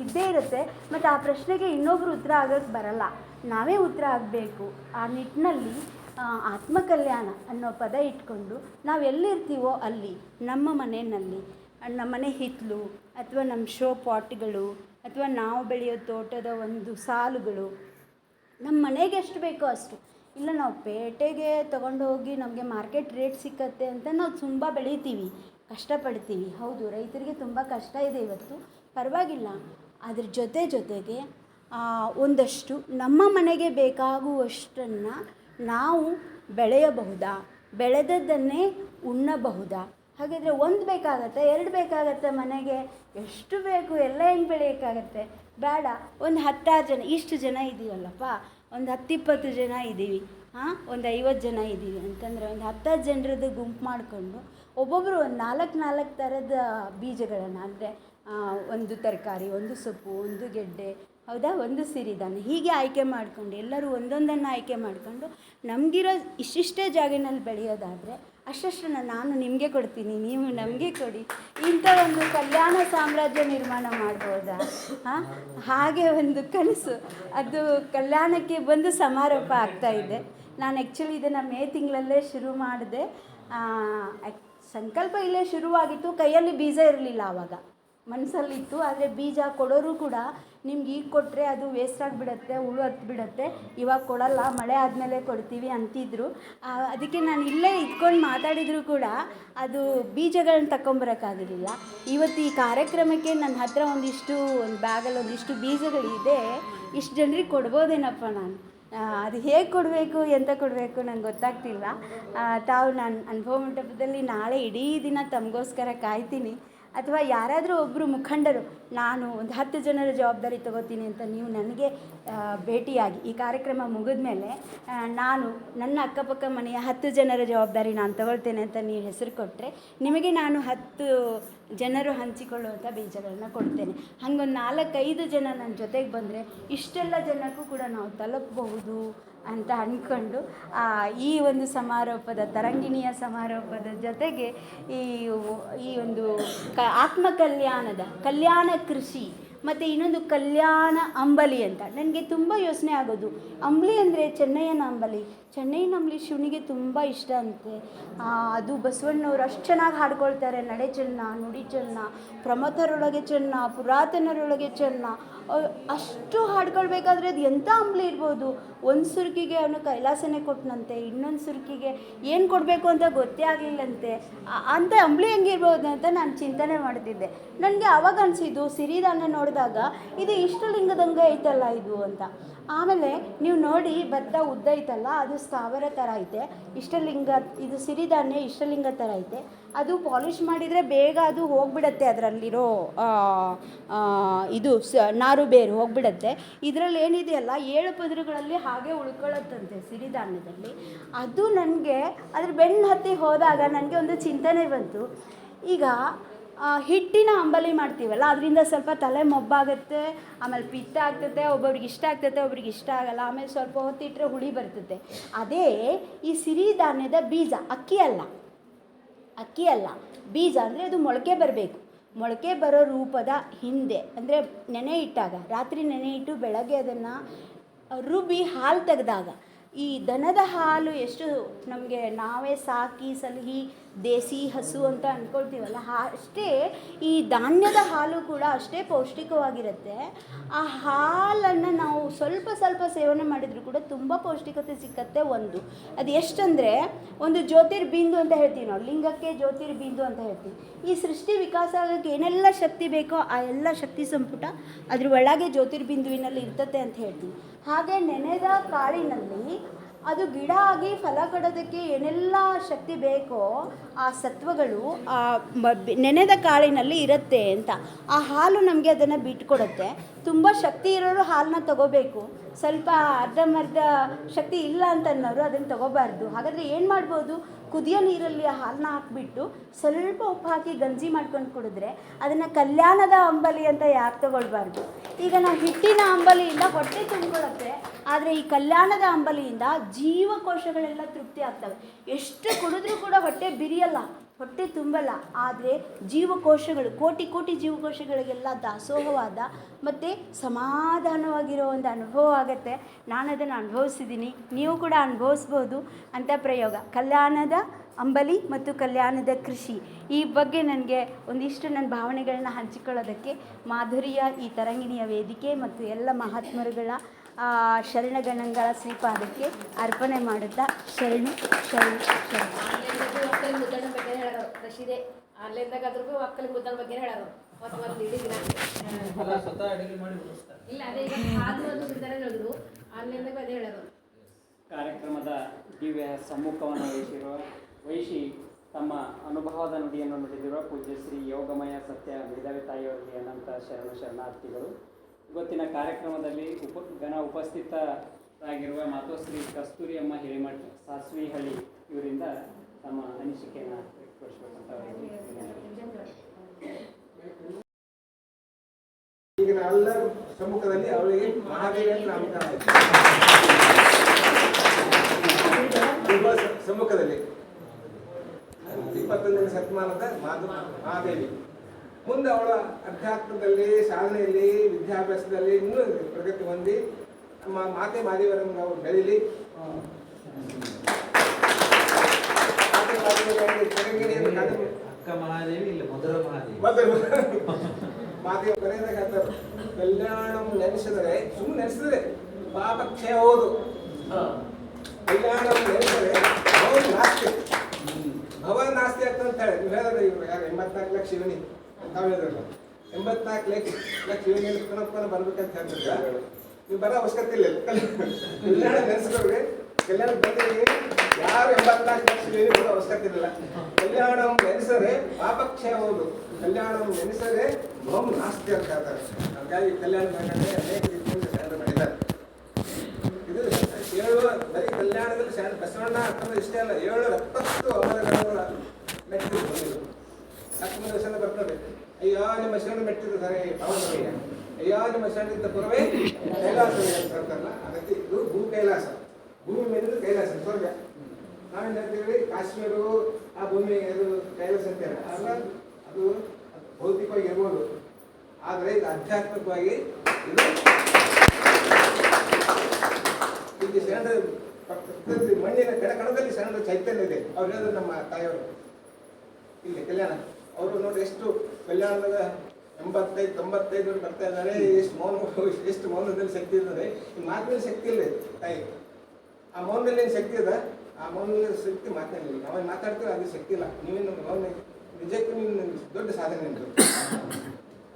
ಇದ್ದೇ ಇರುತ್ತೆ. ಮತ್ತು ಆ ಪ್ರಶ್ನೆಗೆ ಇನ್ನೊಬ್ಬರು ಉತ್ತರ ಆಗೋಕ್ಕೆ ಬರಲ್ಲ. ನಾವೇ ಉತ್ತರ ಆಗಬೇಕು. ಆ ನಿಟ್ಟಿನಲ್ಲಿ ಆತ್ಮಕಲ್ಯಾಣ ಅನ್ನೋ ಪದ ಇಟ್ಕೊಂಡು ನಾವು ಎಲ್ಲಿರ್ತೀವೋ ಅಲ್ಲಿ, ನಮ್ಮ ಮನೆಯಲ್ಲಿ, ನಮ್ಮ ಮನೆ ಹಿತ್ತಲು ಅಥವಾ ನಮ್ಮ ಶೋ ಪಾಟ್ಗಳು ಅಥವಾ ನಾವು ಬೆಳೆಯೋ ತೋಟದ ಒಂದು ಸಾಲುಗಳು ನಮ್ಮ ಮನೆಗೆ ಎಷ್ಟು ಬೇಕೋ ಅಷ್ಟು. ಇಲ್ಲ, ನಾವು ಪೇಟೆಗೆ ತೊಗೊಂಡು ಹೋಗಿ ನಮಗೆ ಮಾರ್ಕೆಟ್ ರೇಟ್ ಸಿಕ್ಕತ್ತೆ ಅಂತ ನಾವು ತುಂಬ ಬೆಳಿತೀವಿ, ಕಷ್ಟಪಡ್ತೀವಿ. ಹೌದು, ರೈತರಿಗೆ ತುಂಬ ಕಷ್ಟ ಇದೆ ಇವತ್ತು. ಪರವಾಗಿಲ್ಲ. ಅದ್ರ ಜೊತೆ ಜೊತೆಗೆ ಒಂದಷ್ಟು ನಮ್ಮ ಮನೆಗೆ ಬೇಕಾಗುವಷ್ಟನ್ನು ನಾವು ಬೆಳೆಯಬಹುದಾ? ಬೆಳೆದದ್ದನ್ನೇ ಉಣ್ಣಬಹುದಾ? ಹಾಗಿದ್ರೆ ಒಂದು ಬೇಕಾಗತ್ತೆ, ಎರಡು ಬೇಕಾಗತ್ತೆ ಮನೆಗೆ? ಎಷ್ಟು ಬೇಕು, ಎಲ್ಲ ಹೆಂಗೆ ಬೆಳೆಯೋಕ್ಕಾಗತ್ತೆ? ಬೇಡ, ಒಂದು ಹತ್ತಾರು ಜನ, ಇಷ್ಟು ಜನ ಇದ್ದೀವಲ್ಲಪ್ಪ ಒಂದು ಹತ್ತಿಪ್ಪತ್ತು ಜನ ಇದ್ದೀವಿ. ಹಾಂ ಒಂದು ಐವತ್ತು ಜನ ಇದ್ದೀವಿ. ಅಂತಂದರೆ ಒಂದು ಹತ್ತು ಜನರದ್ದು ಗುಂಪು ಮಾಡಿಕೊಂಡು ಒಬ್ಬೊಬ್ಬರು ಒಂದು ನಾಲ್ಕು ನಾಲ್ಕು ಥರದ ಬೀಜಗಳನ್ನು, ಅಂದರೆ ಒಂದು ತರಕಾರಿ, ಒಂದು ಸೊಪ್ಪು, ಒಂದು ಗೆಡ್ಡೆ ಹೌದಾ? ಒಂದು ಸಿರಿಧಾನ್ಯ ಹೀಗೆ ಆಯ್ಕೆ ಮಾಡಿಕೊಂಡು, ಎಲ್ಲರೂ ಒಂದೊಂದನ್ನು ಆಯ್ಕೆ ಮಾಡಿಕೊಂಡು, ನಮಗಿರೋ ಇಷ್ಟಿಷ್ಟೇ ಜಾಗಿನಲ್ಲಿ ಬೆಳೆಯೋದಾದರೆ, ಅಷ್ಟಷ್ಟನ್ನು ನಾನು ನಿಮಗೆ ಕೊಡ್ತೀನಿ, ನೀವು ನಮಗೆ ಕೊಡಿ. ಇಂಥ ಒಂದು ಕಲ್ಯಾಣ ಸಾಮ್ರಾಜ್ಯ ನಿರ್ಮಾಣ ಮಾಡ್ಬೋದಾ? ಹಾಂ? ಹಾಗೆ ಒಂದು ಕನಸು. ಅದು ಕಲ್ಯಾಣಕ್ಕೆ ಬಂದು ಸಮಾರೋಪ ಆಗ್ತಾ ಇದೆ. ನಾನು ಆ್ಯಕ್ಚುಲಿ ಇದನ್ನು ಮೇ ತಿಂಗಳಲ್ಲೇ ಶುರು ಮಾಡಿದೆ. ಸಂಕಲ್ಪ ಇಲ್ಲೇ ಶುರುವಾಗಿತ್ತು. ಕೈಯಲ್ಲಿ ಬೀಜ ಇರಲಿಲ್ಲ ಆವಾಗ. ಮನಸ್ಸಲ್ಲಿತ್ತು ಆದರೆ ಬೀಜ ಕೊಡೋರು ಕೂಡ ನಿಮ್ಗೆ ಈಗ ಕೊಟ್ಟರೆ ಅದು ವೇಸ್ಟ್ ಆಗಿಬಿಡತ್ತೆ, ಹುಳು ಹತ್ಬಿಡತ್ತೆ. ಇವಾಗ ಕೊಡಲ್ಲ, ಮಳೆ ಆದಮೇಲೆ ಕೊಡ್ತೀವಿ ಅಂತಿದ್ರು. ಅದಕ್ಕೆ ನಾನು ಇಲ್ಲೇ ಇದ್ಕೊಂಡು ಮಾತಾಡಿದರೂ ಕೂಡ ಅದು ಬೀಜಗಳನ್ನ ತಗೊಂಬರೋಕ್ಕಾಗಲಿಲ್ಲ ಇವತ್ತು ಈ ಕಾರ್ಯಕ್ರಮಕ್ಕೆ ನನ್ನ ಹತ್ರ ಒಂದಿಷ್ಟು, ಒಂದು ಬ್ಯಾಗಲ್ಲಿ ಒಂದಿಷ್ಟು ಬೀಜಗಳಿದೆ. ಇಷ್ಟು ಜನರಿಗೆ ಕೊಡ್ಬೋದೇನಪ್ಪ ನಾನು? ಅದು ಹೇಗೆ ಕೊಡಬೇಕು, ಎಂತ ಕೊಡಬೇಕು ನಂಗೆ ಗೊತ್ತಾಗ್ತಿಲ್ಲ. ತಾವು ನಾನು ಅನುಭವ ಮಂಟಪದಲ್ಲಿ ನಾಳೆ ಇಡೀ ದಿನ ತಮಗೋಸ್ಕರ ಕಾಯ್ತೀನಿ. ಅಥವಾ ಯಾರಾದರೂ ಒಬ್ಬರು ಮುಖಂಡರು, ನಾನು ಒಂದು ಹತ್ತು ಜನರ ಜವಾಬ್ದಾರಿ ತಗೋತೀನಿ ಅಂತ ನೀವು ನನಗೆ ಭೇಟಿಯಾಗಿ ಈ ಕಾರ್ಯಕ್ರಮ ಮುಗಿದ ಮೇಲೆ ನಾನು ನನ್ನ ಅಕ್ಕಪಕ್ಕ ಮನೆಯ ಹತ್ತು ಜನರ ಜವಾಬ್ದಾರಿ ನಾನು ತಗೊಳ್ತೇನೆ ಅಂತ ನೀವು ಹೆಸರು ಕೊಟ್ಟರೆ ನಿಮಗೆ ನಾನು ಹತ್ತು ಜನರು ಹಂಚಿಕೊಳ್ಳುವಂಥ ಬೀಜಗಳನ್ನ ಕೊಡ್ತೇನೆ. ಹಾಗೊಂದು ನಾಲ್ಕೈದು ಜನ ನನ್ನ ಜೊತೆಗೆ ಬಂದರೆ, ಇಷ್ಟೆಲ್ಲ ಜನಕ್ಕೂ ಕೂಡ ನಾವು ತಲುಪಬಹುದು. ಅಂತ ಅಂದ್ಕೊಂಡು ಈ ಒಂದು ಸಮಾರೋಪದ, ತರಂಗಿಣಿಯ ಸಮಾರೋಪದ ಜೊತೆಗೆ ಈ ಈ ಒಂದು ಕ, ಆತ್ಮಕಲ್ಯಾಣದ, ಕಲ್ಯಾಣ ಕೃಷಿ ಮತ್ತು ಇನ್ನೊಂದು ಕಲ್ಯಾಣ ಅಂಬಲಿ ಅಂತ. ನನಗೆ ತುಂಬ ಯೋಚನೆ ಆಗೋದು. ಅಂಬಲಿ ಅಂದರೆ ಚೆನ್ನಯ್ಯನ ಅಂಬಲಿ. ಚೆನ್ನೈನ ಅಂಬಲಿ ಶಿವನಿಗೆ ತುಂಬ ಇಷ್ಟ ಅಂತೆ. ಅದು ಬಸವಣ್ಣವ್ರು ಅಷ್ಟು ಚೆನ್ನಾಗಿ ಹಾಡ್ಕೊಳ್ತಾರೆ. ನಡೆ ಚೆನ್ನ, ನುಡಿ ಚೆನ್ನ, ಪ್ರಮಥರೊಳಗೆ ಚೆನ್ನ, ಪುರಾತನರೊಳಗೆ ಚೆನ್ನ. ಅಷ್ಟು ಹಾಡ್ಕೊಳ್ಬೇಕಾದ್ರೆ ಅದು ಎಂಥ ಅಂಬಲಿ ಇರ್ಬೋದು? ಒಂದು ಸುರುಕಿಗೆ ಅವನು ಕೈಲಾಸನೇ ಕೊಟ್ಟನಂತೆ ಇನ್ನೊಂದು ಸುರುಕಿಗೆ ಏನು ಕೊಡಬೇಕು ಅಂತ ಗೊತ್ತೇ ಆಗಲಿಲ್ಲಂತೆ. ಅಂಥ ಅಂಬಲಿ ಹೆಂಗಿರ್ಬೋದು ಅಂತ ನಾನು ಚಿಂತನೆ ಮಾಡ್ತಿದ್ದೆ. ನನಗೆ ಅವಾಗ ಅನಿಸಿದ್ದು, ಸಿರಿಧಾನ್ಯ ನೋಡಿದಾಗ, ಇದು ಇಷ್ಟಲಿಂಗದಂಗೆ ಐತಲ್ಲ ಇದು ಅಂತ. ಆಮೇಲೆ ನೀವು ನೋಡಿ ಭತ್ತ ಉದ್ದ ಐತಲ್ಲ, ಅದು ಸ್ಥಾವರ ಥರ ಐತೆ. ಇಷ್ಟಲಿಂಗ ಇದು ಸಿರಿಧಾನ್ಯ ಇಷ್ಟಲಿಂಗ ಥರ ಐತೆ. ಅದು ಪಾಲಿಷ್ ಮಾಡಿದರೆ ಬೇಗ ಅದು ಹೋಗಿಬಿಡತ್ತೆ ಅದರಲ್ಲಿರೋ ಇದು ಸ, ನಾರು ಬೇರು ಹೋಗಿಬಿಡತ್ತೆ. ಇದರಲ್ಲಿ ಏನಿದೆಯಲ್ಲ ಏಳು ಪದರುಗಳಲ್ಲಿ ಹಾಗೆ ಉಳ್ಕೊಳ್ಳುತ್ತಂತೆ ಸಿರಿಧಾನ್ಯದಲ್ಲಿ. ಅದು ನನಗೆ, ಅದ್ರ ಬೆನ್ನು ಹತ್ತಿ ಹೋದಾಗ ನನಗೆ ಒಂದು ಚಿಂತನೆ ಬಂತು. ಈಗ ಹಿಟ್ಟಿನ ಅಂಬಲಿ ಮಾಡ್ತೀವಲ್ಲ, ಅದರಿಂದ ಸ್ವಲ್ಪ ತಲೆ ಮೊಬ್ಬಾಗುತ್ತೆ, ಆಮೇಲೆ ಪಿತ್ತ ಆಗ್ತದೆ ಒಬ್ಬೊಬ್ರಿಗೆ ಇಷ್ಟ ಆಗ್ತದೆ ಒಬ್ರಿಗೆ ಇಷ್ಟ ಆಗಲ್ಲ, ಆಮೇಲೆ ಸ್ವಲ್ಪ ಹೊತ್ತಿಟ್ಟರೆ ಹುಳಿ ಬರ್ತದೆ ಅದೇ ಈ ಸಿರಿಧಾನ್ಯದ ಬೀಜ, ಅಕ್ಕಿ ಅಲ್ಲ. ಅಕ್ಕಿ ಅಲ್ಲ. ಬೀಜ ಅಂದರೆ ಅದು ಮೊಳಕೆ ಬರಬೇಕು. ಮೊಳಕೆ ಬರೋ ರೂಪದ ಹಿಂದೆ, ಅಂದರೆ ನೆನೆ ಇಟ್ಟಾಗ, ರಾತ್ರಿ ನೆನೆ ಇಟ್ಟು ಬೆಳಗ್ಗೆ ಅದನ್ನು ರುಬ್ಬಿ ಹಾಲು ತೆಗೆದಾಗ ಈ ದನದ ಹಾಲು ಎಷ್ಟು ನಮಗೆ ನಾವೇ ಸಾಕಿ ಸಲಹಿ ದೇಸಿ ಹಸು ಅಂತ ಅಂದ್ಕೊಳ್ತೀವಲ್ಲ ಅಷ್ಟೇ ಈ ಧಾನ್ಯದ ಹಾಲು ಕೂಡ ಅಷ್ಟೇ ಪೌಷ್ಟಿಕವಾಗಿರುತ್ತೆ. ಆ ಹಾಲನ್ನು ನಾವು ಸ್ವಲ್ಪ ಸ್ವಲ್ಪ ಸೇವನೆ ಮಾಡಿದರೂ ಕೂಡ ತುಂಬ ಪೌಷ್ಟಿಕತೆ ಸಿಕ್ಕತ್ತೆ ಒಂದು. ಅದು ಎಷ್ಟಂದರೆ ಒಂದು ಜ್ಯೋತಿರ್ಬಿಂದು ಅಂತ ಹೇಳ್ತೀವಿ ನಾವು, ಲಿಂಗಕ್ಕೆ ಜ್ಯೋತಿರ್ಬಿಂದು ಅಂತ ಹೇಳ್ತೀವಿ. ಈ ಸೃಷ್ಟಿ ವಿಕಾಸ ಆಗೋಕ್ಕೆ ಏನೆಲ್ಲ ಶಕ್ತಿ ಬೇಕೋ ಆ ಎಲ್ಲ ಶಕ್ತಿ ಸಂಪುಟ ಅದ್ರ ಒಳಗೆ ಜ್ಯೋತಿರ್ಬಿಂದುವಿನಲ್ಲಿ ಇರ್ತತೆ ಅಂತ ಹೇಳ್ತೀವಿ. ಹಾಗೆ ನೆನೆದ ಕಾಳಿನಲ್ಲಿ ಅದು ಗಿಡ ಆಗಿ ಫಲ ಕೊಡೋದಕ್ಕೆ ಏನೆಲ್ಲ ಶಕ್ತಿ ಬೇಕೋ ಆ ಸತ್ವಗಳು ಆ ನೆನೆದ ಕಾಳಿನಲ್ಲಿ ಇರುತ್ತೆ ಅಂತ. ಆ ಹಾಲು ನಮಗೆ ಅದನ್ನು ಬಿಟ್ಕೊಡುತ್ತೆ. ತುಂಬ ಶಕ್ತಿ ಇರೋರು ಹಾಲನ್ನ ತಗೋಬೇಕು. ಸ್ವಲ್ಪ ಅರ್ಧಮರ್ಧ ಶಕ್ತಿ ಇಲ್ಲ ಅಂತ ಅನ್ನೋರು ಅದನ್ನು ತಗೋಬಾರ್ದು. ಹಾಗಾದರೆ ಏನು ಮಾಡ್ಬೋದು? ಕುದಿಯೋ ನೀರಲ್ಲಿ ಹಾಲನ್ನ ಹಾಕ್ಬಿಟ್ಟು ಸ್ವಲ್ಪ ಉಪ್ಪು ಹಾಕಿ ಗಂಜಿ ಮಾಡ್ಕೊಂಡು ಕುಡಿದ್ರೆ ಅದನ್ನು ಕಲ್ಯಾಣದ ಅಂಬಲಿ ಅಂತ ಯಾಕೆ ತಗೊಳ್ಬಾರ್ದು. ಈಗ ನಾವು ಹಿಟ್ಟಿನ ಅಂಬಲಿಯಿಂದ ಹೊಟ್ಟೆ ತುಂಬಿಕೊಳ್ಳುತ್ತೆ ಆದರೆ ಈ ಕಲ್ಯಾಣದ ಅಂಬಲಿಯಿಂದ ಜೀವಕೋಶಗಳೆಲ್ಲ ತೃಪ್ತಿ ಆಗ್ತವೆ. ಎಷ್ಟು ಕುಡಿದ್ರೂ ಕೂಡ ಹೊಟ್ಟೆ ಬಿರಿಯಲ್ಲ. ಹೊಟ್ಟೆ ತುಂಬಲ್ಲ, ಆದರೆ ಜೀವಕೋಶಗಳು, ಕೋಟಿ ಕೋಟಿ ಜೀವಕೋಶಗಳಿಗೆಲ್ಲ ದಾಸೋಹವಾದ ಮತ್ತು ಸಮಾಧಾನವಾಗಿರೋ ಒಂದು ಅನುಭವ ಆಗುತ್ತೆ. ನಾನು ಅದನ್ನು ಅನುಭವಿಸಿದ್ದೀನಿ ನೀವು ಕೂಡ ಅನುಭವಿಸ್ಬೋದು ಅಂತ ಪ್ರಯೋಗ. ಕಲ್ಯಾಣದ ಅಂಬಲಿ ಮತ್ತು ಕಲ್ಯಾಣದ ಕೃಷಿ, ಈ ಬಗ್ಗೆ ನನಗೆ ಒಂದಿಷ್ಟು ನನ್ನ ಭಾವನೆಗಳನ್ನ ಹಂಚಿಕೊಳ್ಳೋದಕ್ಕೆ ಮಾಧುರಿಯ ಈ ತರಂಗಿಣಿಯ ವೇದಿಕೆ ಮತ್ತು ಎಲ್ಲ ಮಹಾತ್ಮರುಗಳ ಶರಣಗಣಗಳ ಶ್ರೀಪಾದಕ್ಕೆ ಅರ್ಪಣೆ ಮಾಡುತ್ತಾ ಶರಣು ಶರಣು ಶರಣು. ಆನ್ಲೈನ್ದಾಗ ಒಕ್ಕಲಿ ಮುದ್ದಣ ಬಗ್ಗೆ ಹೇಳೋರು. ರಶೀದೆ ಆನ್ಲೈನ್ದಾಗ ಅದ್ರ ಭೀ ಒಕ್ಕಲಿ ಮುದ್ದಣ ಬಗ್ಗೆ ಹೇಳೋರು. ಹೊಸ ಒಂದು ಇಡೀ ದಿನ. ಇಲ್ಲ ಅದೇ ಈಗ ಆದ್ರೂ ಅದು ಬಿಡ್ತಾರೆ ಹೇಳಿದ್ರು. ಆನ್ಲೈನ್ದಾಗ ಅದೇ ಹೇಳೋರು. ಕಾರ್ಯಕ್ರಮದ ದಿವ್ಯ ಸಮ್ಮುಖವನ್ನು ವಹಿಸಿರುವ ವಹಿಸಿ ತಮ್ಮ ಅನುಭವದ ನುಡಿಯನ್ನು ನುಡಿದಿರುವ ಪೂಜ್ಯ ಶ್ರೀ ಯೋಗಮಯ ಸತ್ಯ ಮೇಧಾವಿ ತಾಯಿಯವರಿಗೆ ಅನಂತ ಶರಣ ಶರಣಾರ್ಥಿಗಳು. ಇವತ್ತಿನ ಕಾರ್ಯಕ್ರಮದಲ್ಲಿ ಉಪ ಗಣ ಉಪಸ್ಥಿತರಾಗಿರುವ ಮಾತೋಶ್ರೀ ಕಸ್ತೂರಿ ಅಮ್ಮ ಹಿರೇಮಠ ಸಾಸ್ವಿಹಳ್ಳಿ ಇವರಿಂದ ತಮ್ಮ ಅನಿಸಿಕೆಯನ್ನು ವ್ಯಕ್ತಪಡಿಸಬೇಕಂತ ಈಗ ಎಲ್ಲರ ಸಮ್ಮುಖದಲ್ಲಿ ಅವರಿಗೆ ಮಹಾದೇವಿ ಅಂತ ಸಮ್ಮುಖದಲ್ಲಿ ಇಪ್ಪತ್ತೊಂದನೇ ಶತಮಾನದ ಮಾಧು ಮಹಾದೇವಿ. ಮುಂದೆ ಅವಳ ಅಧ್ಯಾತ್ಮದಲ್ಲಿ ಸಾಧನೆಯಲ್ಲಿ ವಿದ್ಯಾಭ್ಯಾಸದಲ್ಲಿ ಇನ್ನೂ ಪ್ರಗತಿ ಹೊಂದಿ ನಮ್ಮ ಮಾತೆ ಮಾದೇವರನ್ನು ನಾವು ಬೆಳೀಲಿ. ಮಾತೆ ಕಲ್ಯಾಣ ನೆನೆಸಿದರೆ ಸುಮ್ಮನೆ ನೆನೆಸಿದ್ರೆ ಪಾಪ ಕ್ಷಯ ಹೌದು. ಕಲ್ಯಾಣ ನೆನೆಸಿದ್ರೆ ನಾಸ್ತಿ. ಭವ ನಾಸ್ತಿ ಆಗ್ತದೆ ಅಂತ ಹೇಳಿ. ನೀವು ಹೇಳಿದ್ರೆ ಇವ್ರು ಯಾರು ಎಂಬತ್ನಾಲ್ಕು ಲಕ್ಷ ಶಿವನಿ. ಎಂಬತ್ನಾಲ್ಕು ಲಕ್ಷ ಲಕ್ಷ ಶಿವನಿ ಪುನಃ ಬರ್ಬೇಕಂತ ಹೇಳ್ತಿದ್ರ ನೀವು ಬರೋ ಅವಶ್ಯಕತೆ ಇಲ್ಲ ಕಲ್ಯಾಣ ನೆನೆಸ್ಕೊಳ್ರಿ. ಕಲ್ಯಾಣ ಬಂದಿಗೆ ಯಾರು ಎಂಬತ್ನಾಲ್ಕು ಲಕ್ಷ ಶಿವನಿ ಬರೋ ಅವಶ್ಯಕತೆ ಇಲ್ಲ. ಕಲ್ಯಾಣ ನೆನೆಸರೆ, ಪಾಪಕ್ಷಯ ಹೌದು. ಕಲ್ಯಾಣ ನೆನೆಸರೆ, ಬಹು ನಾಸ್ತಿ ಅಂತ ಹೇಳ್ತಾರೆ. ಹಾಗಾಗಿ ಕಲ್ಯಾಣ ಬಂದರೆ ಅನೇಕ ರೀತಿಯಿಂದ ಶರಣ ಮಾಡಿದ್ದಾರೆ. ಇದು ಏಳು ಬರೀ ಕಲ್ಯಾಣದಲ್ಲಿ ಶರಣ ಬಸವಣ್ಣ ಅಂತಂದ್ರೆ ಇಷ್ಟೇ ಅಲ್ಲ, ಏಳು ಎಪ್ಪತ್ತು ಅವರಗಳ ಮೆಟ್ಟಿದ್ರು ಹತ್ತೊಂದು ವರ್ಷದ ಬರ್ತದೆ. ಅಯ್ಯೋ, ನಿಮ್ಮ ಶರಣ ಮೆಟ್ಟಿದ್ರು ಸರಿ ಪಾವನವಯ್ಯ ಅಯ್ಯೋ, ನಿಮ್ಮ ಶರಣಿದ್ದ ಪುರವೇ ಹೇಳ್ತಾರಲ್ಲ ಅದಕ್ಕೆ ಇದು ಭೂ ಕೈಲಾಸ. ಭೂಮಿ ಮೇಲಿದ್ದು ಕೈಲಾಸ, ಸ್ವರ್ಗ. ನಾವೇನು ಹೇಳ್ತೀವಿ? ಕಾಶ್ಮೀರವು ಆ ಭೂಮಿ ಅದು ಕೈಲಾಸ ಅಂತ ಹೇಳಿ. ಅಲ್ಲ ಅದು ಭೌತಿಕವಾಗಿ ಇರ್ಬೋದು. ಆದರೆ ಇದು ಆಧ್ಯಾತ್ಮಿಕವಾಗಿ ಇದು ಇಲ್ಲಿ ಪ್ರಕೃತಿ ಮಣ್ಣಿನ ಕೆಳಕಣದಲ್ಲಿ ಕಣದಲ್ಲಿ ಶರಣರ ಚೈತನ್ಯ ಇದೆ. ಅವ್ರು ಹೇಳಿದ್ರು ನಮ್ಮ ತಾಯಿಯವರು. ಇಲ್ಲಿ, ಕಲ್ಯಾಣ. ಅವರು ನೋಡಿ ಎಷ್ಟು ಕಲ್ಯಾಣದಾಗ ಎಂಬತ್ತೈದು, ತೊಂಬತ್ತೈದು ಬರ್ತಾ ಇದ್ದಾರೆ. ಎಷ್ಟು ಮೌನ, ಎಷ್ಟು ಮೌನದಲ್ಲಿ ಶಕ್ತಿ ಇದ್ದಾರೆ. ಈ ಮಾತಿನಲ್ಲಿ ಶಕ್ತಿ ಇಲ್ಲ ತಾಯಿ, ಆ ಮೌನದಲ್ಲಿ ಏನು ಶಕ್ತಿ ಇದೆ? ಆ ಮೌನದಲ್ಲಿ ಶಕ್ತಿ ಮಾತಿನಲ್ಲಿ ಅವಾಗ ಮಾತಾಡ್ತೀವಿ ಅದು ಶಕ್ತಿ ಇಲ್ಲ. ನೀವೇನು ಮೌನ, ನಿಜಕ್ಕೂ ನೀನು ದೊಡ್ಡ ಸಾಧನೆ ಉಂಟು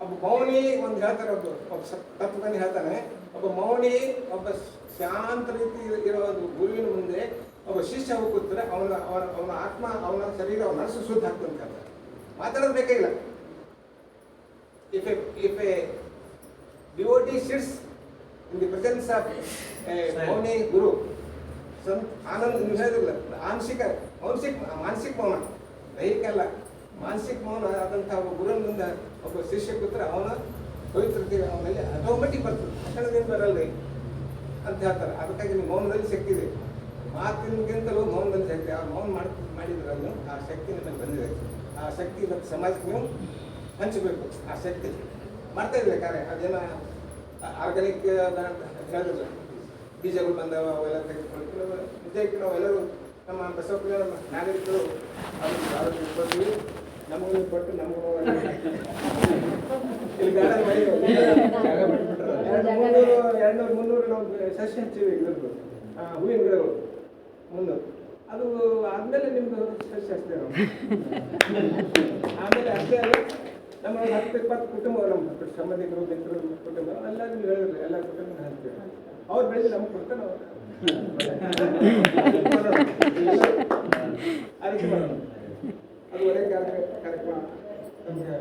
ಒಬ್ಬ ಮೌನಿ ಒಂದು ಹೇಳ್ತಾರೆ ಒಬ್ಬ ಒಬ್ಬ ತಪ್ಪು ಹೇಳ್ತಾನೆ. ಒಬ್ಬ ಮೌನಿ, ಒಬ್ಬ ಶಾಂತ ರೀತಿ ಇರೋ ಒಂದು ಗುರುವಿನ ಮುಂದೆ ಒಬ್ಬ ಶಿಷ್ಯ ಹೋಗುತ್ತಾರೆ ಅವನ ಅವನ ಆತ್ಮ, ಅವನ ಶರೀರ, ಅವನ ಮನಸ್ಸು ಶುದ್ಧ ಆಗ್ತಂತ ಮಾತಾಡೋದು ಬೇಕಾಗಿಲ್ಲ if if a a a sits in the presence of a ಮೌನಿ ಗುರು ಸಂತ ಆನಂದ ನೀವು ಹೇಳಿದ್ರಲ್ಲ ಆಂಶಿಕ ಮಾನಸಿಕ ಮಾನಸಿಕ ಮೌನ ದೈಹಿಕ ಅಲ್ಲ ಮಾನಸಿಕ ಮೌನ ಆದಂತಹ ಒಬ್ಬ ಗುರುವಿನ ಮುಂದೆ ಒಬ್ಬ ಶಿಷ್ಯ ಕೂತ್ರೆ ಅವನ ಪವಿತ್ರತೆ ಅವನಲ್ಲಿ ಅಟೋಮೆಟಿಕ್ ಬರ್ತದೆ ತಕ್ಷಣದಿಂದ ಬರಲ್ರಿ ಅಂತ ಹೇಳ್ತಾರೆ ಅದಕ್ಕಾಗಿ ನೀವು ಮೌನದಲ್ಲಿ ಶಕ್ತಿ ಇದೆ ಮಾತಿನಗಿಂತಲೂ ಮೌನದಲ್ಲಿ ಶಕ್ತಿ ಅವ್ರು ಮೌನ ಮಾಡಿ ಮಾಡಿದ್ರಲ್ಲೂ ಆ ಶಕ್ತಿ ನಿಮ್ಮಲ್ಲಿ ಬಂದಿದೆ. ಆ ಶಕ್ತಿ ಮತ್ತು ಸಮಾಜಕ್ಕೆ ನೀವು ಹಂಚಬೇಕು ಆ ಶಕ್ತಿ. ಮಾಡ್ತಾ ಇದ್ದೇವೆ ಕಾರ್ಯ ಅದೇನ ಆರ್ಗ್ಯಾನಿಕ್ ಹೇಳಿದ್ರಲ್ಲ ಬೀಜಗಳು ಬಂದವ ಅವೆಲ್ಲ ತೆಗೆದುಕೊಂಡು ನಿಜಕ್ಕೆ ನಾವೆಲ್ಲರೂ ನಮ್ಮ ಬಸವ ಕಲ್ಯಾಣ ನಾಗರಿಕರು ಅವ್ರಿಗೆ ಆರೋಗ್ಯ ಕೊಡ್ತೀವಿ. ನಮಗೂ ಕೊಟ್ಟು ನಮಗೂ ಇಲ್ಲಿ ಗಾರ್ಡನ್ ಮಾಡಿ. ಎರಡು ಮುನ್ನೂರು ಎರಡ್ನೂರು ಮುನ್ನೂರು ನಾವು ಸಸ್ಯ ಹಚ್ಚಿವಿ ಇದ್ರದ್ದು ಆ, ಹೂವಿನ ಗಿಡಗಳು ಮುನ್ನೂರು. ಅದು ಆದ್ಮೇಲೆ ನಿಮ್ದು ಅಷ್ಟೇ ಆಮೇಲೆ ಅಷ್ಟೇ ಅಲ್ಲ ನಮ್ಮ ಹತ್ತು ಇಪ್ಪತ್ತು ಕುಟುಂಬ ನಮ್ಮ ಸಂಬಂಧಿಕರು, ಮಿತ್ರರು ಕುಟುಂಬ ಎಲ್ಲರೂ ನೀವು ಹೇಳಿದ್ರಿ, ಎಲ್ಲ ಕುಟುಂಬ ಹಚ್ತೇವೆ ಅವ್ರು ಬೆಳೆದು ನಮ್ಗೆ ಕೊಡ್ತಾರೆ ನಾವು ಅದಕ್ಕೆ ಮಾಡೋಣ ಅದು ಒಳ್ಳೆ ಕಾರ್ಯಕ್ರಮ ಕಾರ್ಯಕ್ರಮ ನಮ್ಗೆ.